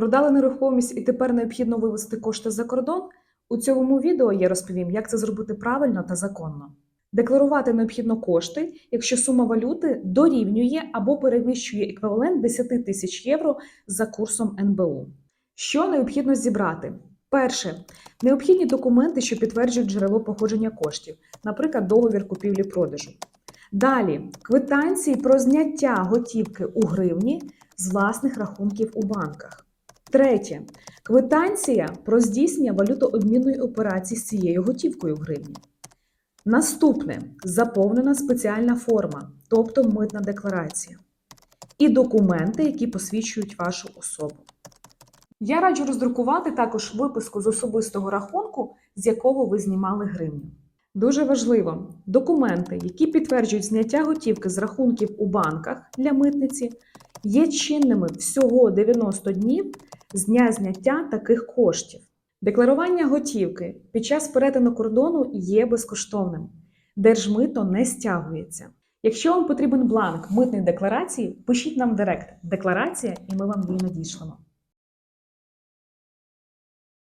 Продали нерухомість і тепер необхідно вивести кошти за кордон. У цьому відео я розповім, як це зробити правильно та законно. Декларувати необхідно кошти, якщо сума валюти дорівнює або перевищує еквівалент 10 тисяч євро за курсом НБУ. Що необхідно зібрати? Перше, необхідні документи, що підтверджують джерело походження коштів, наприклад, договір купівлі-продажу. Далі квитанції про зняття готівки у гривні з власних рахунків у банках. Третє квитанція про здійснення валютообмінної операції з цією готівкою в гривні. Наступне заповнена спеціальна форма, тобто митна декларація. І документи, які посвідчують вашу особу. Я раджу роздрукувати також виписку з особистого рахунку, з якого ви знімали гривню. Дуже важливо документи, які підтверджують зняття готівки з рахунків у банках для митниці, є чинними всього 90 днів з дня зняття таких коштів. Декларування готівки під час перетину кордону є безкоштовним. Держмито не стягується. Якщо вам потрібен бланк митної декларації, пишіть нам в директ декларація, і ми вам її надішлемо.